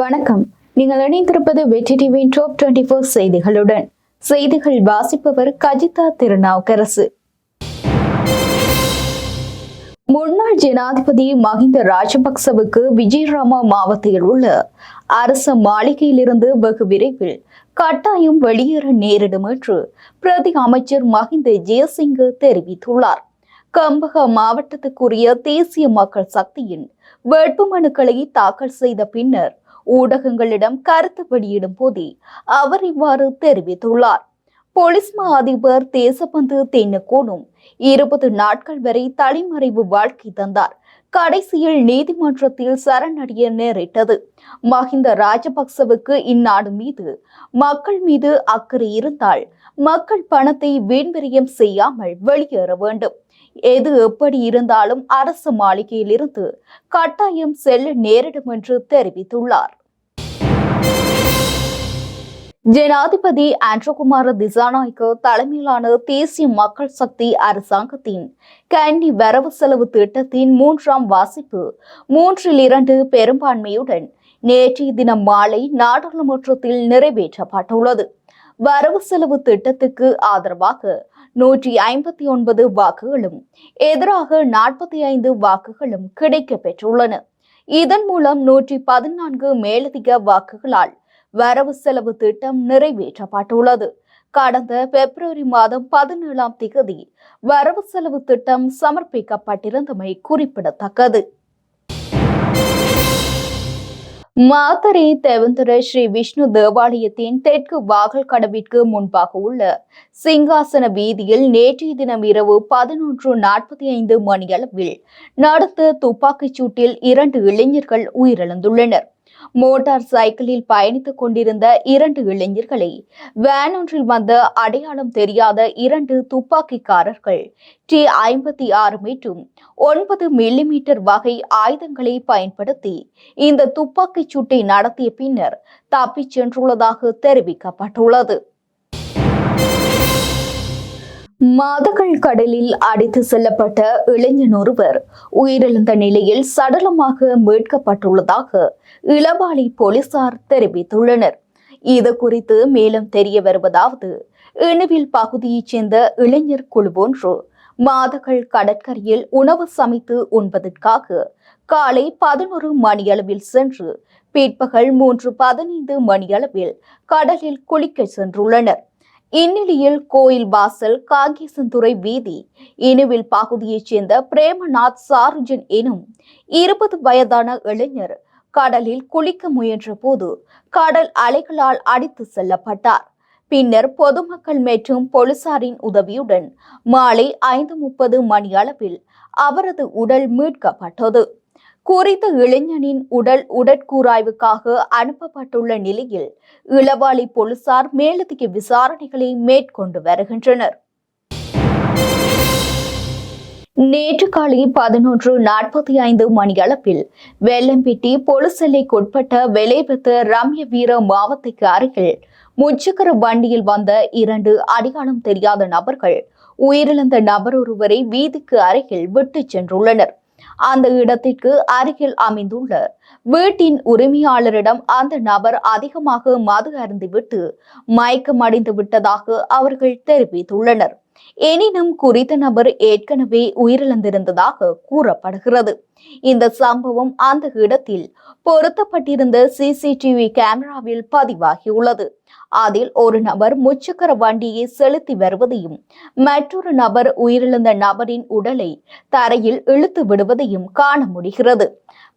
வணக்கம். நீங்கள் இணைந்திருப்பது வெற்றி டிவியின் டாப் டுவெண்டி ஃபோர் செய்திகளுடன். செய்திகள் வாசிப்பவர் கஜிதா திருநாவுக்கரசு. முன்னாள் ஜனாதிபதி மஹிந்த ராஜபக்சவுக்கு விஜயராமா மாவட்டத்தில் உள்ள அரச மாளிகையிலிருந்து வெகு விரைவில் கட்டாயம் வெளியேற நேரிடும் என்று பிரதி அமைச்சர் மஹிந்த ஜெயசிங்க தெரிவித்துள்ளார். கம்பக மாவட்டத்துக்குரிய தேசிய மக்கள் சக்தியின் வேட்புமனுக்களை தாக்கல் செய்த பின்னர் ஊடகங்களிடம் கருத்து வெளியிடும் போதே அவர் இவ்வாறு தெரிவித்துள்ளார். போலீஸ் மா அதிபர் தேசபந்து தென்னக்கோனும் இருபது நாட்கள் வரை தலைமறைவு வாழ்க்கை தந்தார். கடைசியில் நீதிமன்றத்தில் சரணடைய நேரிட்டது. மஹிந்த ராஜபக்சவுக்கு இந்நாடு மீது மக்கள் மீது அக்கறை இருந்தால் மக்கள் பணத்தை வீண்விரியம் செய்யாமல் வெளியேற வேண்டும். எது எப்படி இருந்தாலும் அரசு மாளிகையிலிருந்து கட்டாயம் செல்ல நேரிடும் என்று தெரிவித்துள்ளார். ஜனாதிபதி ஆண்ட்ரோகுமார திசாநாய்க்கு தலைமையிலான தேசிய மக்கள் சக்தி அரசாங்கத்தின் கண்டி வரவு செலவு திட்டத்தின் மூன்றாம் வாசிப்பு மூன்றில் இரண்டு பெரும்பான்மையுடன் நேற்றைய தினம் மாலை நாடாளுமன்றத்தில் நிறைவேற்றப்பட்டுள்ளது. வரவு செலவு திட்டத்துக்கு ஆதரவாக நூற்றி ஐம்பத்தி ஒன்பது வாக்குகளும் எதிராக நாற்பத்தி ஐந்து வாக்குகளும் கிடைக்கப் பெற்றுள்ளன இதன் மூலம் நூற்றி பதினான்கு மேலதிக வாக்குகளால் வரவு செலவு திட்டம் நிறைவேற்றப்பட்டுள்ளது. கடந்த பிப்ரவரி மாதம் பதினேழாம் திகதி வரவு செலவு திட்டம் சமர்ப்பிக்கப்பட்டிருந்தமை குறிப்பிடத்தக்கது. மாத்தரை தெவந்தர ஸ்ரீ விஷ்ணு தேவாலயத்தின் தெற்கு வாகல் கடவிற்கு முன்பாக உள்ள சிங்காசன வீதியில் நேற்றைய தினம் இரவு பதினொன்று நாற்பத்தி ஐந்து மணியளவில் நடந்த துப்பாக்கிச் சூட்டில் இரண்டு இளைஞர்கள் உயிரிழந்துள்ளனர். மோட்டார் சைக்கிளில் பயணித்துக் கொண்டிருந்த இரண்டு இளைஞர்களை வேன் ஒன்றில் வந்த அடையாளம் தெரியாத இரண்டு துப்பாக்கிக்காரர்கள் டி ஐம்பத்தி ஆறு மீட்டும் ஒன்பது மில்லிமீட்டர் வகை ஆயுதங்களை பயன்படுத்தி இந்த துப்பாக்கிச் சூட்டை நடத்திய பின்னர் தப்பிச் சென்றுள்ளதாக தெரிவிக்கப்பட்டுள்ளது. மாதகள் கடலில் அடித்து செல்லப்பட்ட இளைஞன் ஒருவர் உயிரிழந்த நிலையில் சடலமாக மீட்கப்பட்டுள்ளதாக இளவாளி போலீசார் தெரிவித்துள்ளனர். இது குறித்து மேலும் தெரிய வருவதாவது இணுவில் பகுதியைச் சேர்ந்த இளைஞர் குழு ஒன்று மாதகள் கடற்கரையில் உணவு சமைத்து உண்பதற்காக காலை பதினொரு மணியளவில் சென்று பிற்பகல் மூன்று பதினைந்து மணியளவில் கடலில் குளிக்க சென்றுள்ளனர். இந்நிலையில் கோயில் வாசல் காங்கேசன்துறை வீதி இனுவில் பகுதியைச் சேர்ந்த பிரேமநாத் சாருஜன் எனும் இருபது வயதான இளைஞர் கடலில் குளிக்க முயன்ற போது கடல் அலைகளால் அடித்து செல்லப்பட்டார். பின்னர் பொதுமக்கள் மற்றும் போலீசாரின் உதவியுடன் மாலை ஐந்து முப்பது மணி அளவில் அவரது உடல் மீட்கப்பட்டது. குறித்த இளைஞனின் உடல் உடற்கூராய்வுக்காக அனுப்பப்பட்டுள்ள நிலையில் இளவாளி போலீசார் மேலதிக விசாரணைகளை மேற்கொண்டு வருகின்றனர். நேற்று காலை பதினொன்று நாற்பத்தி ஐந்து மணியளவில் வெள்ளம்பிட்டி போலீஸ் எல்லைக்குட்பட்ட வெலைபெத்த ரம்ய வீர மாவத்தைக்கு அருகில் முச்சக்கர வண்டியில் வந்த இரண்டு அடையாளம் தெரியாத நபர்கள் உயிரிழந்த நபர் ஒருவரை வீதிக்கு அருகில் விட்டுச் சென்றுள்ளனர். அந்த இடத்திற்கு அருகில் அமைந்துள்ள வீட்டின் உரிமையாளரிடம் அந்த நபர் அதிகமாக மது அருந்திவிட்டு மயக்கமடைந்து விட்டதாக அவர்கள் தெரிவித்துள்ளனர். எனினும் குறித்த நபர் ஏற்கனவே உயிரிழந்திருந்ததாக கூறப்படுகிறது. இந்த சம்பவம் அந்த இடத்தில் பொருத்தப்பட்டிருந்த சிசிடிவி கேமராவில் பதிவாகியுள்ளது. அதில் ஒரு நபர் முச்சக்கர வண்டியை செலுத்தி வருவதையும் மற்றொரு நபர் உயிரிழந்த நபரின் உடலை தரையில் இழுத்து விடுவதையும் காண முடிகிறது.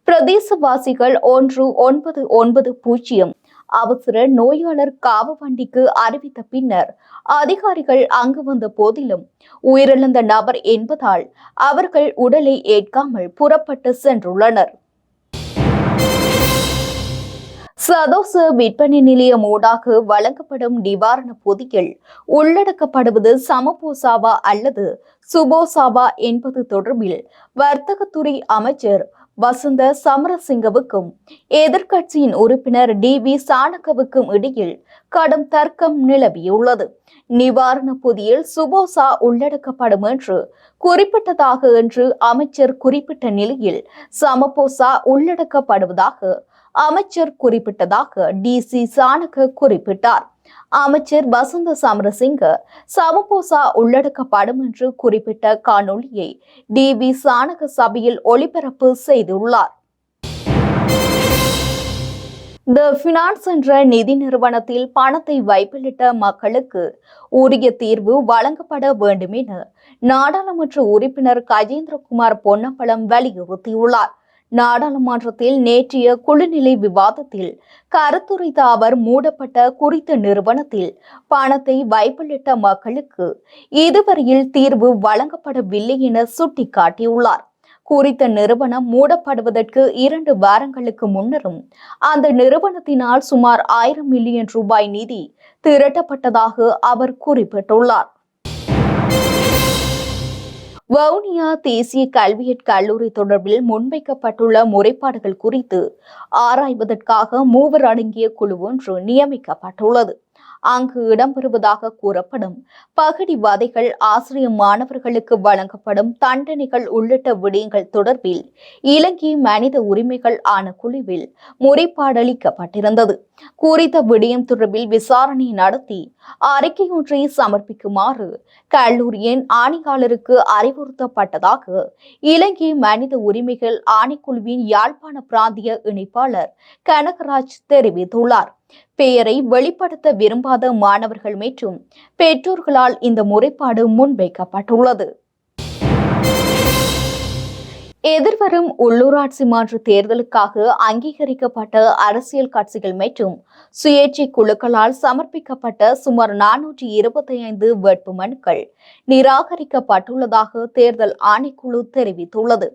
பிரதேசவாசிகள் ஒன்று ஒன்பது ஒன்பது பூஜ்ஜியம் அவசர நோயாளர் காவு வண்டிக்கு அறிவித்த பின்னர் அதிகாரிகள் அங்கு வந்த போதிலும் உயிரிழந்த நபர் என்பதால் அவர்கள் உடலை ஏற்காமல் புறப்பட்டு சென்றுள்ளனர். சதோச விற்பனை நிலையம் ஊடாக வழங்கப்படும் நிவாரண பொதியில் உள்ளடக்கப்படுவது சமபோசாவா அல்லது சுபோசாவா என்பது தொடர்பில் வர்த்தகத்துறை அமைச்சர் வசந்த சமரசிங்கவுக்கும் எதிர்க்கட்சியின் உறுப்பினர் டி வி சாணக்கவுக்கும் இடையில் கடும் தர்க்கம் நிலவியுள்ளது. நிவாரண பொதியில் சுபோசா உள்ளடக்கப்படும் என்று குறிப்பிட்டதாக என்று அமைச்சர் குறிப்பிட்ட நிலையில் சமபோசா உள்ளடக்கப்படுவதாக அமைச்சர் குறிப்பிட்டதாக டிசி சாணக்க குறிப்பிட்டார். அமைச்சர் வசந்த சமரசிங்க சமபோசா உள்ளடக்கப்படும் என்று குறிப்பிட்ட காணொளியை டிவி சாணக சபையில் ஒளிபரப்பு செய்துள்ளார். த பினான்ஸ் என்ற நிதி நிறுவனத்தில் பணத்தை வைப்பிலிட்ட மக்களுக்கு உரிய தீர்வு வழங்கப்பட வேண்டும் என நாடாளுமன்ற உறுப்பினர் கஜேந்திரகுமார் பொன்னம்பலம் வலியுறுத்தியுள்ளார். நாடாளுமன்றத்தில் நேற்றைய குழுநிலை விவாதத்தில் கருத்துரைத்த அவர் மூடப்பட்ட குறித்த நிறுவனத்தில் பணத்தை வைப்பிலிட்ட மக்களுக்கு இதுவரையில் தீர்வு வழங்கப்படவில்லை என சுட்டிக்காட்டியுள்ளார். குறித்த நிறுவனம் மூடப்படுவதற்கு இரண்டு வாரங்களுக்கு முன்னரும் அந்த நிறுவனத்தினால் சுமார் ஆயிரம் மில்லியன் ரூபாய் நிதி திரட்டப்பட்டதாக அவர் குறிப்பிட்டுள்ளார். வவுனியா தேசிய கல்வியற் கல்லூரி தொடர்பில் முன்வைக்கப்பட்டுள்ள முறைப்பாடுகள் குறித்து ஆராய்வதற்காக மூவர் அடங்கிய குழு ஒன்று நியமிக்கப்பட்டுள்ளது. அங்கு இடம்பெறுவதாக கூறப்படும். பகடிவாதைகள் ஆசிரிய மாணவர்களுக்கு வழங்கப்படும் தண்டனைகள் உள்ளிட்ட விடயங்கள் தொடர்பில் இலங்கை மனித உரிமைகள் ஆணைக்குழுவில் முறைப்பாடளிக்கப்பட்டிருந்தது. குறித்த விடயம் தொடர்பில் விசாரணை நடத்தி அறிக்கை ஒன்றை சமர்ப்பிக்குமாறு கல்லூரியின் ஆணையாளருக்கு அறிவுறுத்தப்பட்டதாக இலங்கை மனித உரிமைகள் ஆணைக்குழுவின் யாழ்ப்பாண பிராந்திய இணைப்பாளர் கனகராஜ் தெரிவித்துள்ளார். பெயரை வெளிப்படுத்த விரும்பாத மாணவர்கள் மற்றும் பெற்றோர்களால் இந்த முறைப்பாடு முன்வைக்கப்பட்டுள்ளது. எதிர்வரும் உள்ளூராட்சி மாற்று தேர்தலுக்காக அங்கீகரிக்கப்பட்ட அரசியல் கட்சிகள் மற்றும் சுயேட்சை குழுக்களால் சமர்ப்பிக்கப்பட்ட சுமார் நானூற்றி இருபத்தி ஐந்து வேட்பு மனுக்கள் நிராகரிக்கப்பட்டுள்ளதாக தேர்தல் ஆணைக்குழு தெரிவித்துள்ளது.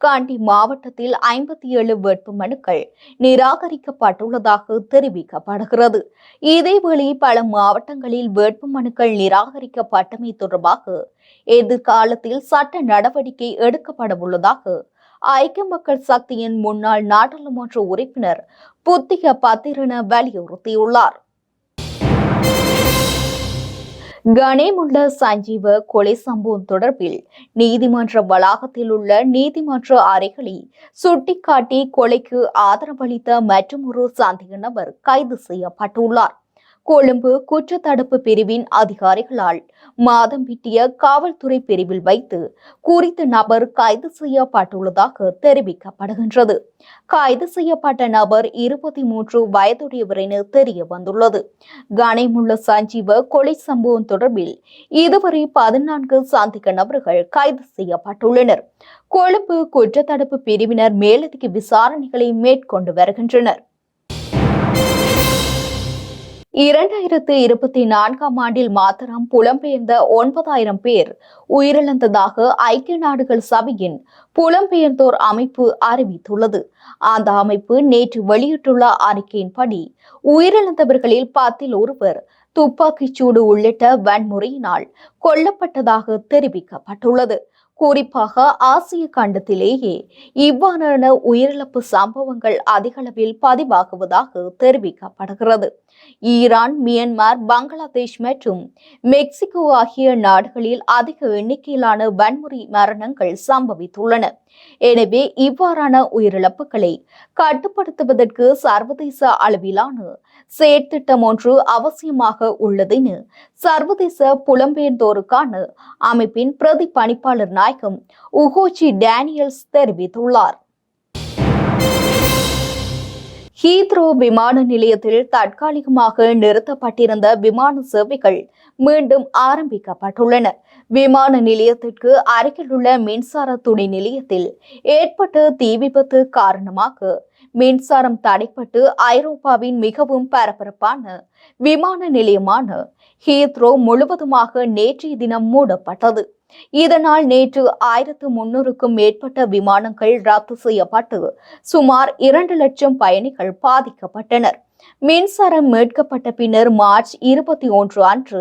காண்டி மாவட்டத்தில் ஐம்பத்தி ஏழு வேட்புமனுக்கள் நிராகரிக்கப்பட்டுள்ளதாக தெரிவிக்கப்படுகிறது. இதேவேளை பல மாவட்டங்களில் வேட்பு மனுக்கள் நிராகரிக்கப்பட்டமை தொடர்பாக எதிர்காலத்தில் சட்ட நடவடிக்கை எடுக்கப்பட உள்ளதாக ஐக்கிய மக்கள் சக்தியின் முன்னாள் நாடாளுமன்ற உறுப்பினர் புத்திக பத்திரன வலியுறுத்தியுள்ளார். கணேமுள்ள சஞ்சீவ கொலை சம்பவம் தொடர்பில் நீதிமன்ற வளாகத்தில் உள்ள நீதிமன்ற அறைகளை சுட்டிக்காட்டி கொலைக்கு ஆதரவளித்த மற்றொரு சந்தேக நபர் கைது செய்யப்பட்டுள்ளார். கொழும்பு குற்றத்தடுப்பு பிரிவின் அதிகாரிகளால் மாதம் மாதம்பிட்டிய காவல்துறை பிரிவில் வைத்து குறித்த நபர் கைது செய்யப்பட்டுள்ளதாக தெரிவிக்கப்படுகின்றது. கைது செய்யப்பட்ட நபர் இருபத்தி மூன்று வயதுடையவர் என தெரிய வந்துள்ளது. கனைமுள்ள சஞ்சீவ கொலை சம்பவம் தொடர்பில் இதுவரை பதினான்கு சந்திக்க நபர்கள் கைது செய்யப்பட்டுள்ளனர். கொழும்பு குற்றத்தடுப்பு பிரிவினர் மேலதிக விசாரணைகளை மேற்கொண்டு வருகின்றனர். இரண்டாயிரத்து இருபத்தி நான்காம் ஆண்டில் மாத்திரம் புலம்பெயர்ந்த ஒன்பதாயிரம் பேர் உயிரிழந்ததாக ஐக்கிய நாடுகள் சபையின் புலம்பெயர்ந்தோர் அமைப்பு அறிவித்துள்ளது. அந்த அமைப்பு நேற்று வெளியிட்டுள்ள அறிக்கையின்படி உயிரிழந்தவர்களில் பத்தில் ஒருவர் துப்பாக்கிச் சூடு உள்ளிட்ட வன்முறையினால் கொல்லப்பட்டதாக தெரிவிக்கப்பட்டுள்ளது. குறிப்பாக ஆசிய கண்டத்திலேயே இவ்வாறான உயிரிழப்பு சம்பவங்கள் அதிகளவில் பதிவாகுவதாக தெரிவிக்கப்படுகிறது. ஈரான் மியன்மார் பங்களாதேஷ் மற்றும் மெக்சிகோ ஆகிய நாடுகளில் அதிக எண்ணிக்கையிலான வன்முறை மரணங்கள் சம்பவித்துள்ளன. எனவே இவ்வாறான உயிரிழப்புகளை கட்டுப்படுத்துவதற்கு சர்வதேச அளவிலான செயற்திட்டம் ஒன்று அவசியமாக உள்ளதுன்னு சர்வதேச புலம்பெயர்ந்தோருக்கான அமைப்பின் பிரதி பணிப்பாளர் நாயகம் உகோச்சி டேனியல்ஸ் தெரிவித்துள்ளார். ஹீத்ரோ விமான நிலையத்தில் தற்காலிகமாக நிறுத்தப்பட்டிருந்த விமான சேவைகள் மீண்டும் ஆரம்பிக்கப்பட்டுள்ளன. விமான நிலையத்திற்கு அருகிலுள்ள மின்சார துணை நிலையத்தில் ஏற்பட்ட தீ விபத்து காரணமாக மின்சாரம் தடைப்பட்டு ஐரோப்பாவின் மிகவும் பரபரப்பான விமான நிலையமான ஹீத்ரோ முழுவதுமாக நேற்றைய தினம் மூடப்பட்டது. இதனால் நேற்று ஆயிரத்து முன்னூறுக்கும் மேற்பட்ட விமானங்கள் ரத்து செய்யப்பட்டு சுமார் இரண்டு லட்சம் பயணிகள் பாதிக்கப்பட்டனர். மின்சாரம் மீட்கப்பட்ட பின்னர் மார்ச் இருபத்தி ஒன்று அன்று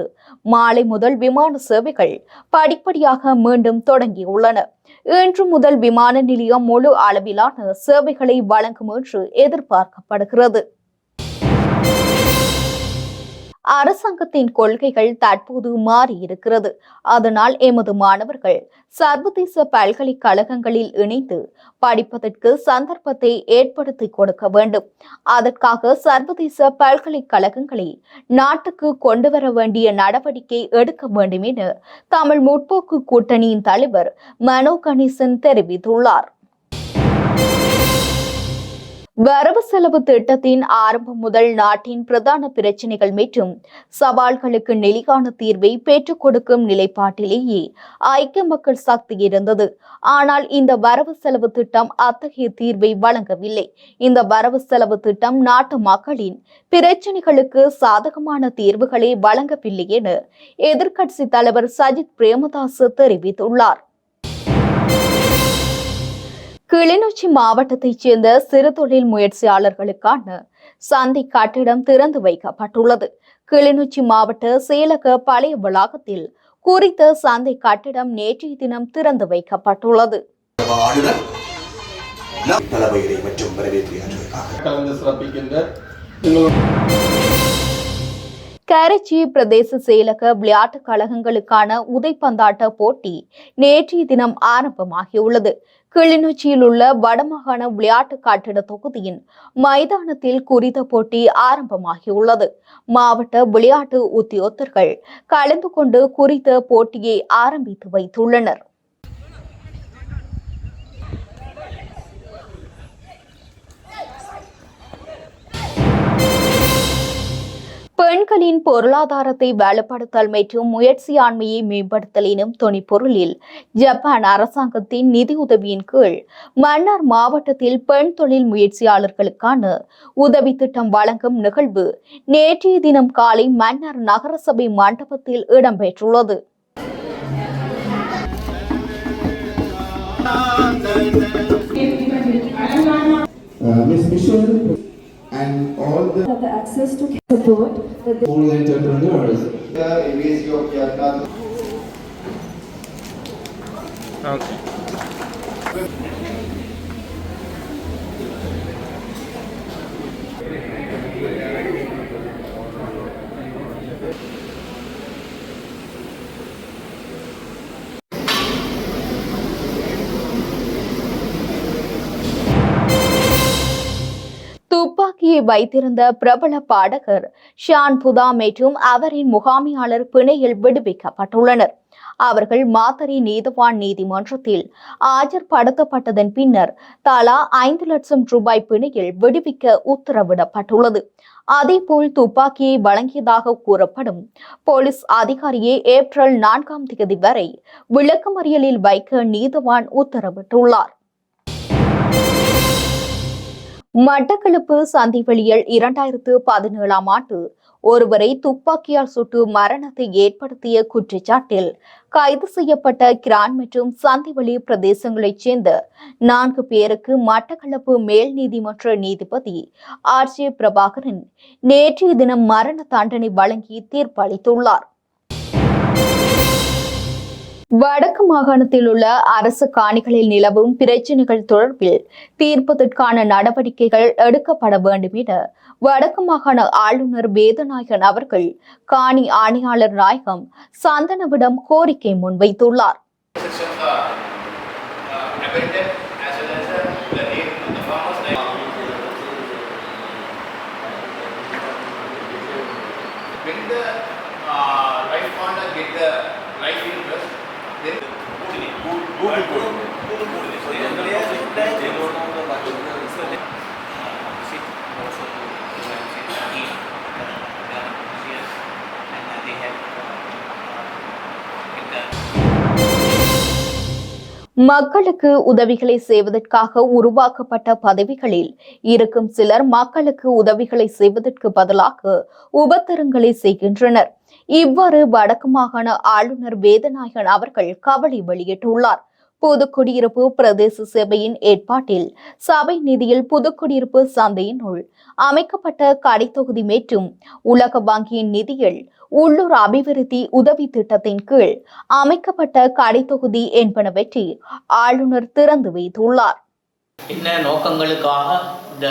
மாலை முதல் விமான சேவைகள் படிப்படியாக மீண்டும் தொடங்கியுள்ளன. இன்று முதல் விமான நிலையம் முழு அளவிலான சேவைகளை வழங்கும் என்று எதிர்பார்க்கப்படுகிறது. அரசாங்கத்தின் கொள்கைகள் தற்போது மாறியிருக்கிறது அதனால் எமது மாணவர்கள் சர்வதேச பல்கலைக்கழகங்களில் இணைந்து படிப்பதற்கு சந்தர்ப்பத்தை ஏற்படுத்தி கொடுக்க வேண்டும். அதற்காக சர்வதேச பல்கலைக்கழகங்களை நாட்டுக்கு கொண்டு வர வேண்டிய நடவடிக்கை எடுக்க வேண்டும் என தமிழ் முற்போக்கு கூட்டணியின் தலைவர் மனோ கணேசன் தெரிவித்துள்ளார். வரவு செலவு திட்டத்தின் ஆரம்பம் முதல் நாட்டின் பிரதான பிரச்சினைகள் மற்றும் சவால்களுக்கு நெளிகான தீர்வை பெற்றுக் கொடுக்கும் நிலைப்பாட்டிலேயே ஐக்கிய மக்கள் சக்தி இருந்தது. ஆனால் இந்த வரவு செலவு திட்டம் அத்தகைய தீர்வை வழங்கவில்லை. இந்த வரவு செலவு திட்டம் நாட்டு மக்களின் பிரச்சினைகளுக்கு சாதகமான தீர்வுகளை வழங்கவில்லை என எதிர்க்கட்சி தலைவர் சஜித் பிரேமதாஸ் தெரிவித்துள்ளார். கிளிநொச்சி மாவட்டத்தைச் சேர்ந்த சிறு தொழில் முயற்சியாளர்களுக்கான சந்தை கட்டிடம் திறந்து வைக்கப்பட்டுள்ளது. கிளிநொச்சி மாவட்ட செயலக பழைய வளாகத்தில் குறித்த சந்தை கட்டிடம் நேற்றைய தினம் திறந்து வைக்கப்பட்டுள்ளது. மற்றும் எங்களுடைய கரச்சி பிரதேச செயலக விளையாட்டுக் கழகங்களுக்கான உதைப்பந்தாட்ட போட்டி நேற்றைய தினம் ஆரம்பமாகியுள்ளது. கிளிநொச்சியில் உள்ள வடமாகாண விளையாட்டு காட்டிட தொகுதியின் மைதானத்தில் குறித்த போட்டி ஆரம்பமாகியுள்ளது. மாவட்ட விளையாட்டு உத்தியோகத்தர்கள் கலந்து கொண்டு குறித்த போட்டியை ஆரம்பித்து வைத்துள்ளனர். பெண்களின் பொருளாதாரத்தை வலுப்படுத்தல் மற்றும் முயற்சியாண்மையை மேம்படுத்தல் எனும் துணைப்பொருளில் ஜப்பான் அரசாங்கத்தின் நிதியுதவியின் கீழ் மன்னார் மாவட்டத்தில் பெண் தொழில் முயற்சியாளர்களுக்கான உதவி திட்டம் வழங்கும் நிகழ்வு நேற்றைய தினம் காலை மன்னார் நகரசபை மண்டபத்தில் இடம்பெற்றுள்ளது uh, Ms. Michelle and all the have the access to support that they all entrepreneurs துப்பாக்கியை வைத்திருந்த பிரபல பாடகர் ஷான் புதா மற்றும் அவரின் முகாமியாளர் பிணையில் விடுவிக்கப்பட்டுள்ளனர். அவர்கள் மாத்தறை நீதவான் நீதிமன்றத்தில் ஆஜர்படுத்தப்பட்டதன் பின்னர் தலா ஐந்து லட்சம் ரூபாய் பிணையில் விடுவிக்க உத்தரவிடப்பட்டுள்ளது. அதேபோல் துப்பாக்கியை வழங்கியதாக கூறப்படும் போலீஸ் அதிகாரியை ஏப்ரல் நான்காம் தேதி வரை விளக்கமறியலில் வைக்க நீதவான் உத்தரவிட்டுள்ளார். மட்டக்களப்பு சந்திவெளியில் இரண்டாயிரத்து பதினேழாம் ஆண்டு ஒருவரை துப்பாக்கியால் சுட்டு மரணத்தை ஏற்படுத்திய குற்றச்சாட்டில் கைது செய்யப்பட்ட கிரான் மற்றும் சந்திவெளி பிரதேசங்களைச் சேர்ந்த நான்கு பேருக்கு மட்டக்களப்பு மேல் நீதிமன்ற நீதிபதி ஆர் ஜே பிரபாகரன் நேற்றைய தினம் மரண தண்டனை வழங்கி தீர்ப்பளித்துள்ளார். வடக்கு மாகாணத்தில் உள்ள அரசு காணிகளில் நிலவும் பிரச்சினைகள் தொடர்பில் தீர்ப்பதற்கான நடவடிக்கைகள் எடுக்கப்பட வேண்டும் என வடக்கு மாகாண ஆளுநர் வேதநாயகன் அவர்கள் காணி ஆணையாளர் நாயகம் சந்தனவிடம் கோரிக்கை முன்வைத்துள்ளார். மக்களுக்கு உதவிகளை செய்வதற்காக உருவாக்கப்பட்ட பதவிகளில் இருக்கும் சிலர் மக்களுக்கு உதவிகளை செய்வதற்கு பதிலாக உபத்திரங்களை செய்கின்றனர். இவ்வாறு வடக்கு மாகாண ஆளுநர் வேதநாயகன் அவர்கள் கவலை வெளியிட்டுள்ளார். புதுக்குடியிருப்பு பிரதேச சபையின் ஏற்பாட்டில் சபை நிதியில் புதுக்குடியிருப்பு சந்தையினுள் அமைக்கப்பட்ட கடைத்தொகுதி மற்றும் உலக வங்கியின் நிதியில் உள்ளூர் அபிவிருத்தி உதவி திட்டத்தின் கீழ் அமைக்கப்பட்ட கடைத்தொகுதி என்பனவற்றை ஆளுநர் திறந்து வைத்துள்ளார். என்ன நோக்கங்களுக்காக இந்த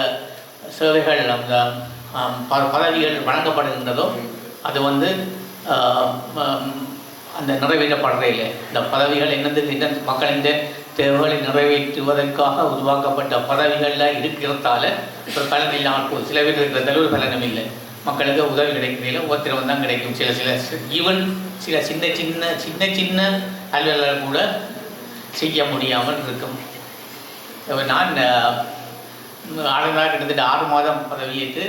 சேவைகள் அந்த பதவிகள் வழங்கப்படுகின்றதோ அது வந்து அந்த நிறைவேற்றப்படுறையில் இந்த பதவிகள் என்னது? என்ன மக்களின் தேவைகளை நிறைவேற்றுவதற்காக உருவாக்கப்பட்ட பதவிகளில் இருக்கிறதால ஒரு பலன் இல்லாமல் போகுது. சில பேர் இருக்கிறதால ஒரு பலனும் இல்லை. மக்களுக்கு உதவி கிடைக்கிறதில்ல ஒருத்தரவு தான் கிடைக்கும். சில சில ஈவன் சில சின்ன சின்ன சின்ன சின்ன அலுவலர்கள் கூட செய்ய முடியாமல் இருக்கும். நான் ஆளுநராக கிட்டத்தட்ட ஆறு மாதம் பதவியேற்று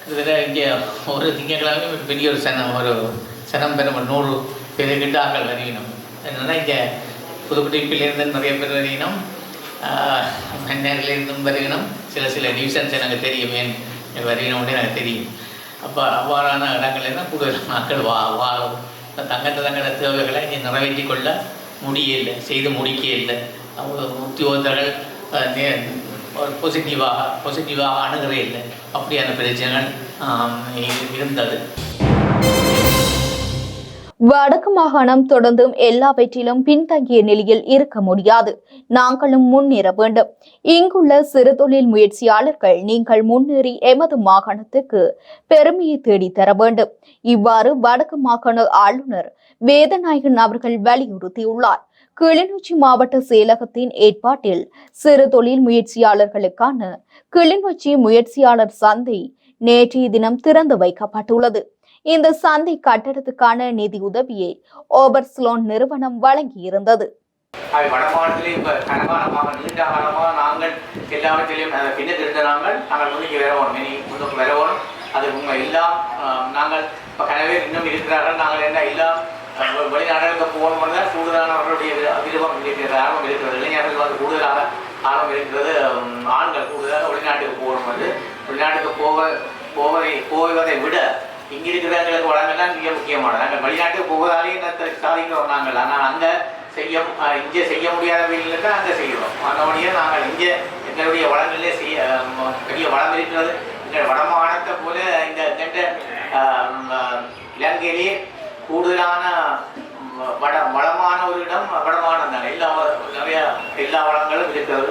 கிட்டத்தட்ட இங்கே ஒரு திங்கட்கிழமை பெரிய ஒரு சனம் ஒரு சனம் பெரும் நூறு பேருக்கிட்ட ஆக்கள் வருகினோம் என்னென்னா இங்கே புதுக்குடிப்பிலேருந்து நிறைய பேர் அறியணும் மன்னர்லேருந்தும் வருகினோம். சில சில டிவிஷன்ஸ் எனக்கு தெரியும். ஏன்? வருகினோம்னே எனக்கு தெரியும். அப்போ அவ்வாறான இடங்கள்லாம் கூடுதல் மக்கள் வா வா தங்கத்த தங்கட தேவைகளை இங்கே நிறைவேற்றி கொள்ள முடியலை செய்து முடிக்க இல்லை அவங்க உத்தியோகத்தர்கள் நே- ஒரு பாசிட்டிவாக பாசிட்டிவாக அணுகவே இல்லை. அப்படியான பிரச்சனைகள் இருந்தது. வடக்கு மாகாணம் தொடர்ந்தும் எல்லாவற்றிலும் பின்தங்கிய நிலையில் இருக்க முடியாது. நாங்களும் முன்னேற வேண்டும். இங்குள்ள சிறு தொழில் முயற்சியாளர்கள் நீங்கள் முன்னேறி எமது மாகாணத்துக்கு பெருமையை தேடித்தர வேண்டும். இவ்வாறு வடக்கு மாகாண ஆளுநர் வேதநாயகன் அவர்கள் வலியுறுத்தியுள்ளார். கிளிநொச்சி மாவட்ட செயலகத்தின் ஏற்பாட்டில் சிறு தொழில் முயற்சியாளர்களுக்கான கிளிநொச்சி முயற்சியாளர் சந்தை நேற்றைய தினம் திறந்து வைக்கப்பட்டுள்ளது. இந்த சந்தை கட்டடத்துக்கான நிதி உதவியை ஓபர்ஸ்லோன் நிறுவனம் வழங்கியிருந்தது. அவை வடமாநிலத்திலே இப்போ கனகாலமாக நீண்ட காலமாக நாங்கள் எல்லாவற்றிலையும் அதை பின்னர் இருந்த நாங்கள் நாங்கள் முன்னுக்கு வரவோம் இனி முன்னுக்கு வரவோம் அது உண்மை. எல்லாம் நாங்கள் இப்போ கனவே இன்னும் இருக்கிறார்கள். நாங்கள் என்ன எல்லாம் வெளிநாடுகளுக்கு போகணும் தான் கூடுதலானவர்களுடைய வி- விருப்பம் இருக்கிறது ஆர்வம் இருக்கிறது. இளைஞர்கள் வந்து கூடுதலாக ஆர்வம் இருக்கிறது. ஆண்கள் கூடுதலாக வெளிநாட்டுக்கு போகணும் வந்து வெளிநாட்டுக்கு போக போவதை போவதை விட இங்கே இருக்கிறவங்களுக்கு வளங்கள்லாம் மிக முக்கியமானது. நாங்கள் வெளிநாட்டுக்கு போவதாலே இந்த சாதிக்கிறோம் நாங்கள் ஆனால் அங்கே செய்ய இங்கே செய்ய முடியாத தான் அங்கே செய்கிறோம். அதனுடைய நாங்கள் இங்கே எங்களுடைய வளங்களிலே செய்ய பெரிய வளம் இருக்கிறது. எங்கள் வடமாகாணத்தை போல இந்த எங்கள்கிட்ட இலங்கையிலே கூடுதலான வட வளமான ஒரு இடம் வடமாகாணம் தான். எல்லா நிறைய எல்லா வளங்களும் இருக்கிறது.